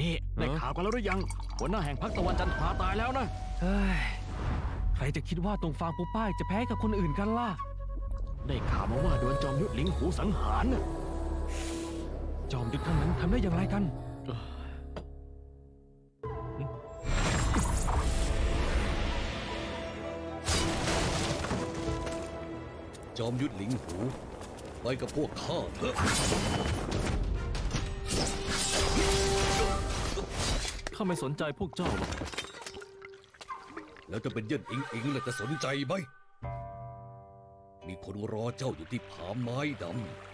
นี่ได้ข่าวกันแล้วหรือยัง หัวหน้าแห่งพักตะวันจันทราตายแล้วนะ เฮ้ย ใครจะคิดว่าตรงฟางปูป้ายจะแพ้กับคนอื่นกันล่ะ ได้ข่าวมาว่าโดนจอมยุทธลิงหูสังหารน่ะจอมยุทธท่านนั้นทำได้อย่างไรกันจอมยุทธหลิงหู ไปกับพวกข้าเถอะ ข้าไม่สนใจพวกเจ้าหรอกแล้วจะเป็นเย่นอิงอิงแล้วจะสนใจไหม มีคนรอเจ้าอยู่ที่ผาไม้ดำ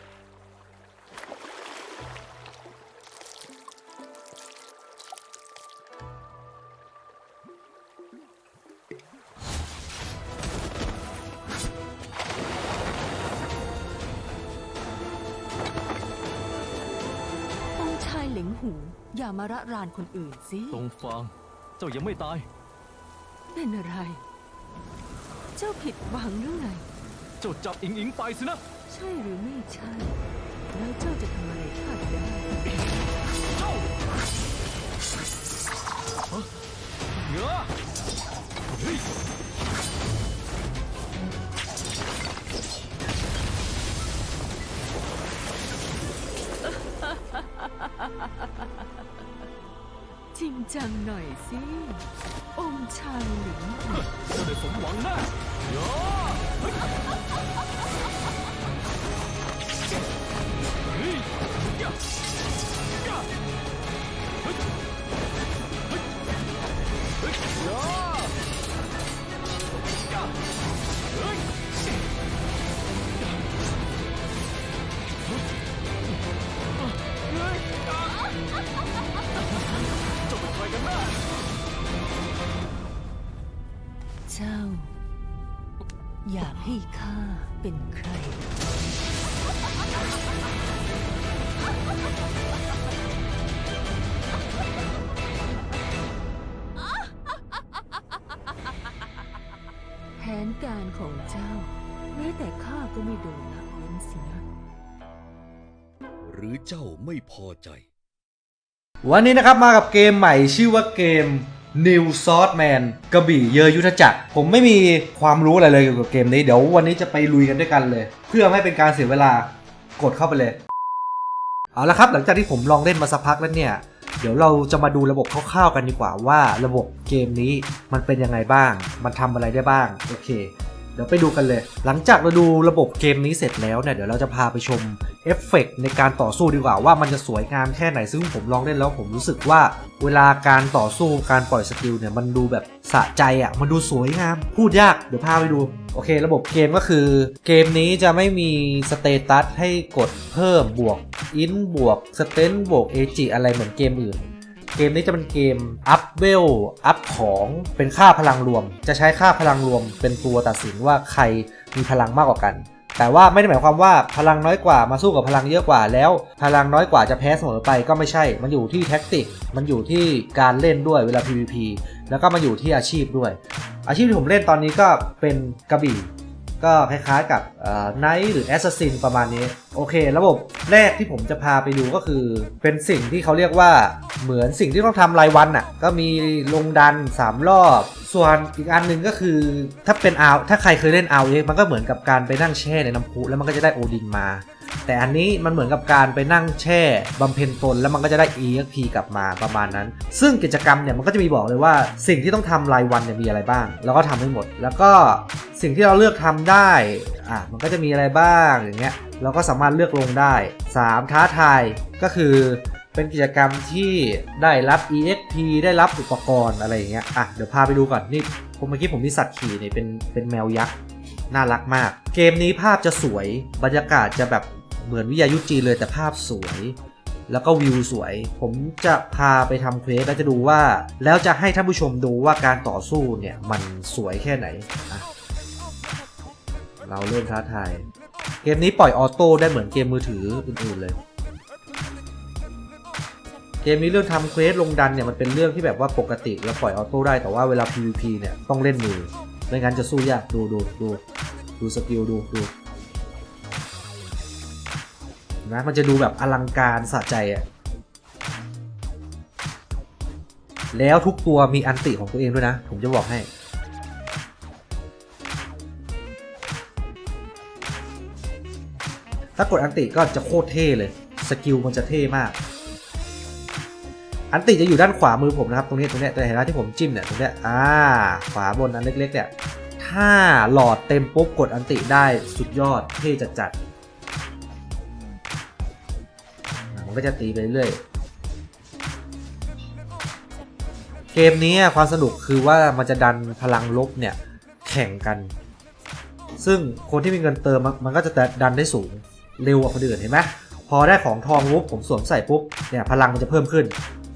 หลิงหูอย่ามาระรานคนอื่นสิตรงฟาง เจ้ายังไม่ตาย เป็นอะไร เจ้าผิดหวังหรือไง เจ้าจับอิงอิงไปสินะ ใช่หรือไม่ใช่ แล้วเจ้าจะทำอะไรข้าได้เจ้าฮะเหงือ จริงจังหน่อยสิ องค์ชายเหลิงหูเจ้าได้สมหวังแน่เหงือเฮ้ยเเจ้า อยากให้ข้าเป็นใคร แผนการของเจ้า แม้แต่ข้าก็ไม่โดนละเว้นสินะ หรือเจ้าไม่พอใจ วันนี้นะครับมากับเกมใหม่ชื่อว่าเกม นิวซอสแมนกระบี่เยอยุทธจักร ผมไม่มีความรู้อะไรเลยเกี่ยวกับเกมนี้ เดี๋ยววันนี้จะไปลุยกันด้วยกันเลย เพื่อไม่เป็นการเสียเวลากดเข้าไปเลย เอาละครับหลังจากที่ผมลองเล่นมาสักพักแล้วเนี่ย เดี๋ยวเราจะมาดูระบบคร่าวๆกันดีกว่าว่าระบบเกมนี้มันเป็นยังไงบ้าง มันทำอะไรได้บ้าง โอเค ดี๋ยวไปดูกันเลย หลังจากเราดูระบบเกมนี้เสร็จแล้วเนี่ยเดี๋ยวเราจะพาไปชมเอฟเฟกต์ในการต่อสู้ดีกว่าว่ามันจะสวยงามแค่ไหนซึ่งผมลองเล่นแล้วผมรู้สึกว่า เวลาการต่อสู้การปล่อยสกิลเนี่ยมันดูแบบสะใจอะ่ะมันดูสวยงาม พูดยากเดี๋ยวพาไปดูโอเค ระบบเกมก็คือเกมนี้จะไม่มีสเตตัสให้กดเพิ่มบวกอินบวกสเตนบวกเอจิอะไรเหมือนเกมอื่น เกมนี้จะเป็นเกมอัพเวลอัพของเป็นค่าพลังรวม จะใช้ค่าพลังรวม เป็นตัวตัดสินว่าใครมีพลังมากกว่ากัน แต่ว่าไม่ได้หมายความว่าพลังน้อยกว่ามาสู้กับพลังเยอะกว่าแล้ว พลังน้อยกว่าจะแพ้เสมอไปก็ไม่ใช่ มันอยู่ที่แท็กติก มันอยู่ที่การเล่นด้วยเวลา PVP แล้วก็มาอยู่ที่อาชีพด้วย อาชีพที่ผมเล่นตอนนี้ก็เป็นกระบี่ ก็คล้ายๆกับไนท์หรือแอสซัสซินประมาณนี้ โอเค ระบบแรกที่ผมจะพาไปดูก็คือ เป็นสิ่งที่เขาเรียกว่าเหมือนสิ่งที่ต้องทำรายวันน่ะก็มีลงดัน 3 รอบ ส่วนอีกอันหนึ่งก็คือถ้าเป็นอาถ้าใครเคยเล่นอาเมันก็เหมือนกับการไปนั่งแช่ในน้ำพุแล้วมันก็จะได้โอดินมา แต่อันนี้มันเหมือนกับการไปนั่งแช่บำเพ็ญตนแล้วมันก็จะได้ EXP กลับมาประมาณนั้น ซึ่งกิจกรรมเนี่ยมันก็จะมีบอกเลยว่าสิ่งที่ต้องทำรายวันเนี่ยมีอะไรบ้าง แล้วก็ทำให้หมด แล้วก็สิ่งที่เราเลือกทำได้อะมันก็จะมีอะไรบ้างอย่างเงี้ยเราก็สามารถเลือกลงได้ 3 ท้าทายก็คือเป็นกิจกรรมที่ได้รับ EXP ได้รับอุปกรณ์อะไรอย่างเงี้ยอะเดี๋ยวพาไปดูก่อนนี่ผมเมื่อกี้ผมมีสัตว์ขี่เนี่ยเป็นเป็นแมวยักษ์น่ารักมาก เกมนี้ภาพจะสวยบรรยากาศจะแบบ เหมือนวิทยายุทธจีนเลยแต่ภาพสวย แล้วก็วิวสวย ผมจะพาไปทำเควสแล้วจะดูว่า แล้วจะให้ท่านผู้ชมดูว่าการต่อสู้เนี่ย มันสวยแค่ไหนอะเราเริ่มท้าทาย เกมนี้ปล่อยออโต้ได้เหมือนเกมมือถืออื่นๆเลย เกมนี้เรื่องทำเควสลงดันเนี่ยมันเป็นเรื่องที่แบบว่าปกติแล้วปล่อยออโต้ได้แต่ว่าเวลา PVP เนี่ยต้องเล่นมือไม่งั้นจะสู้ยากดูดูดูดูสกิลดูดู นะ มันจะดูแบบอลังการสะใจอะแล้วทุกตัวมีอันติของตัวเองด้วยนะ ผมจะบอกให้ ถ้ากดอันติก็จะโคตรเท่เลย สกิลมันจะเท่มาก อันติจะอยู่ด้านขวามือผมนะครับ ตรงนี้ตรงเนี้ยแต่เห็นไหมที่ผมจิ้มเนี่ยตรงเนี้ยอ่า ขวาบนอันเล็กๆเนี่ย ถ้าหลอดเต็มปุ๊บกดอันติได้สุดยอดเท่จัดๆ มันก็จะตีไปเรื่อยเกมนี้ความสนุกคือว่ามันจะดันพลังลบเนี่ยแข่งกัน ซึ่งคนที่มีเงินเติมมันก็จะดันได้สูงเร็วกว่าคนอื่นเห็นไหมพอได้ของทองปุ๊บผมสวมใส่ปุ๊บเนี่ยพลังมันจะเพิ่มขึ้น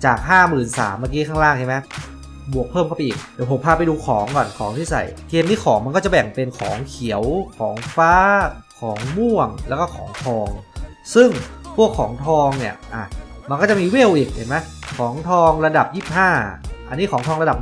จาก 53,000เมื่อกี้ข้างล่างเห็นไหมบวกเพิ่มเข้าไปอีก เดี๋ยวผมพาไปดูของก่อนของที่ใส่ เกมนี้ของมันก็จะแบ่งเป็นของเขียว ของฟ้า ของม่วง แล้วก็ของทอง ซึ่ง พวกของทองเนี่ยอะมันก็จะมีเวลอีกเห็นไหมของทองระดับ 25 อันนี้ของทองระดับ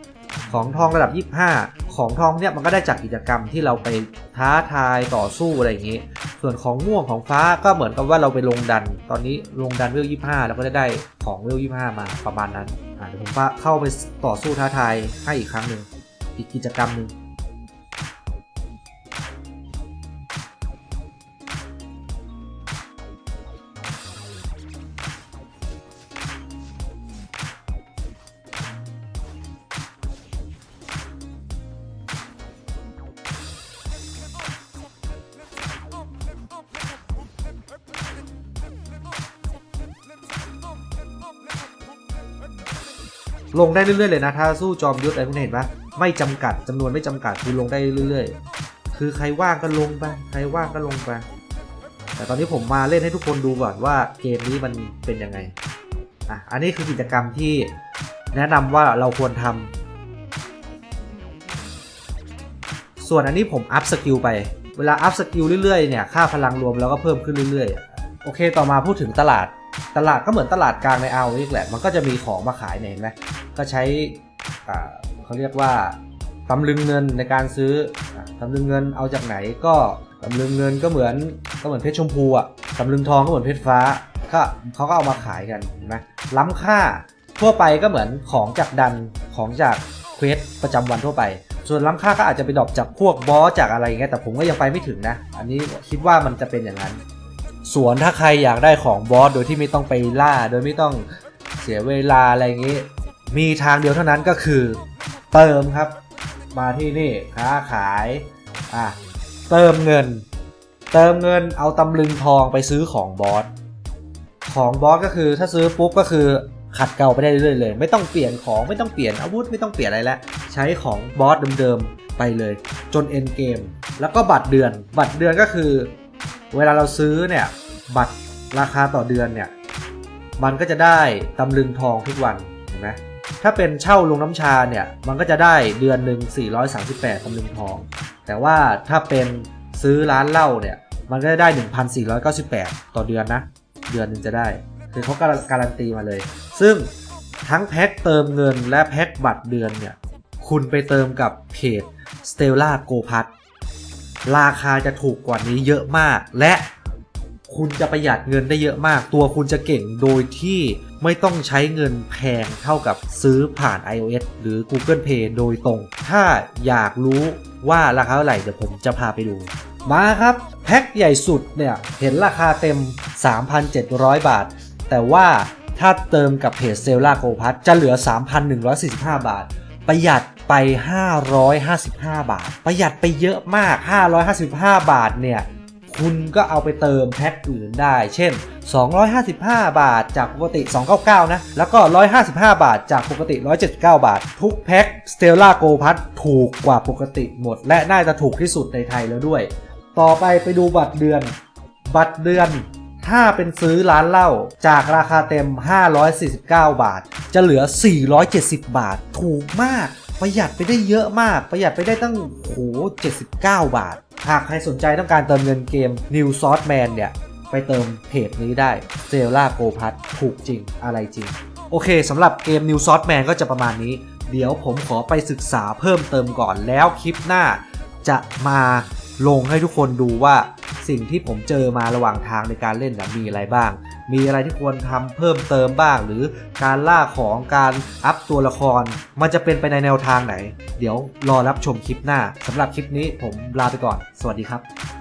1 ของทองระดับ 25 ของทองเนี่ยมันก็ได้จากกิจกรรมที่เราไปท้าทายต่อสู้อะไรอย่างนี้ ส่วนของม่วงของฟ้าก็เหมือนกับว่าเราไปลงดัน ตอนนี้ลงดันเวล 25 แล้วก็ได้ได้ของเวล 25 มาประมาณนั้นอะเดี๋ยวผมเข้าไปต่อสู้ท้าทายให้อีกครั้งหนึ่งอีกกิจกรรมหนึ่ง ลงได้เรื่อยๆเลยนะ ถ้าสู้จอมยุทธอะไรพวกนี้เห็นปะไม่จำกัดจำนวนไม่จำกัดคือลงได้เรื่อยๆ คือใครว่างก็ลงไปใครว่างก็ลงไปแต่ตอนนี้ผมมาเล่นให้ทุกคนดูก่อนว่าเกมนี้มันเป็นยังไงอะอันนี้คือกิจกรรมที่แนะนำว่าเราควรทำส่วนอันนี้ผมอัพสกิลไป เวลาอัพสกิลเรื่อยๆเนี่ยค่าพลังรวมเราก็เพิ่มขึ้นเรื่อยๆ โอเคต่อมาพูดถึงตลาด ตลาดก็เหมือนตลาดกลางในเอาอีกแหละ มันก็จะมีของมาขายเนี่ยเห็นไหมก็ใช้เขาเรียกว่าตำลึงเงินในการซื้อตำลึงเงินเอาจากไหนก็ตำลึงเงินก็เหมือนก็เหมือนเพชรชมพูอะตำลึงทองก็เหมือนเพชรฟ้าก็เขาก็เอามาขายกันเห็นไหมล้ำค่าทั่วไปก็เหมือนของจากดันของจากเควสประจำวันทั่วไป ส่วนล้ำค่าก็อาจจะไปดรอปจากพวกบอสจากอะไรอย่างเงี้ยแต่ผมก็ยังไปไม่ถึงนะ อันนี้คิดว่ามันจะเป็นอย่างนั้น ส่วนถ้าใครอยากได้ของบอสโดยที่ไม่ต้องไปล่า โดยไม่ต้องเสียเวลาอะไรอย่างนี้ มีทางเดียวเท่านั้นก็คือ เติมครับ มาที่นี่ค้าขายอะเติมเงิน เติมเงินเอาตำลึงทองไปซื้อของบอสของบอสก็คือถ้าซื้อปุ๊บก็คือขัดเกลาไปได้เรื่อยๆเลย ไม่ต้องเปลี่ยนของไม่ต้องเปลี่ยนอาวุธไม่ต้องเปลี่ยนอะไรแล้วใช้ของบอสเดิมๆไปเลย จนเอ็นเกม แล้วก็บัตรเดือน บัตรเดือนก็คือ เวลาเราซื้อเนี่ยบัตรราคาต่อเดือนเนี่ยมันก็จะได้ตำลึงทองทุกวันเห็นไหมถ้าเป็นเช่าลงน้ำชาเนี่ยมันก็จะได้เดือนหนึ่ง438ตำลึงทอง แต่ว่าถ้าเป็นซื้อร้านเหล้าเนี่ยมันก็จะได้ 1,498 ต่อเดือนนะ เดือนหนึ่งจะได้คือเขาการันตีมาเลย ซึ่งทั้งแพ็คเติมเงินและแพ็คบัตรเดือนเนี่ยคุณไปเติมกับเพจ Stella Go p a s ราคาจะถูกกว่านี้เยอะมาก และคุณจะประหยัดเงินได้เยอะมาก ตัวคุณจะเก่งโดยที่ไม่ต้องใช้เงินแพงเท่ากับซื้อผ่าน iOS หรือ Google Play โดยตรง ถ้าอยากรู้ว่าราคาเท่าไหร่เดี๋ยวผมจะพาไปดู มาครับ แพ็คใหญ่สุดเนี่ยเห็นราคาเต็ม 3,700 บาท แต่ว่าถ้าเติมกับเพจเซลล่าโกพัทจะเหลือ 3,145 บาท ประหยัด ไป 555 บาท ประหยัดไปเยอะมาก 555 บาทเนี่ยคุณก็เอาไปเติมแพ็คอื่นได้ เช่น 255 บาทจากปกติ 299 นะ แล้วก็ 155 บาทจากปกติ 179 บาท ทุกแพ็ค Stella Go p a s ถูกกว่าปกติหมด และน่าจะถูกที่สุดในไทยแล้วด้วย ต่อไปไปดูบัตรเดือน บัตรเดือน ถ้าเป็นซื้อร้านเหล้าจากราคาเต็ม 549 บาท จะเหลือ 470 บาท ถูกมาก ประหยัดไปได้เยอะมาก ประหยัดไปได้ตั้งโห79 บาท หากใครสนใจต้องการเติมเงินเกม New s o u r c Man เนี่ย ไปเติมเพจนี้ได้เซลล่าโกพัทถูกจริงอะไรจริง โอเคสำหรับเกม New s o u r c Man ก็จะประมาณนี้ เดี๋ยวผมขอไปศึกษาเพิ่มเติมก่อนแล้วคลิปหน้า จะมาลงให้ทุกคนดูว่าสิ่งที่ผมเจอมาระหว่างทางในการเล่นมีอะไรบ้าง มีอะไรที่ควรทำเพิ่มเติมบ้าง หรือการล่าของการอัพตัวละคร มันจะเป็นไปในแนวทางไหน เดี๋ยวรอรับชมคลิปหน้าสำหรับคลิปนี้ผมลาไปก่อน สวัสดีครับ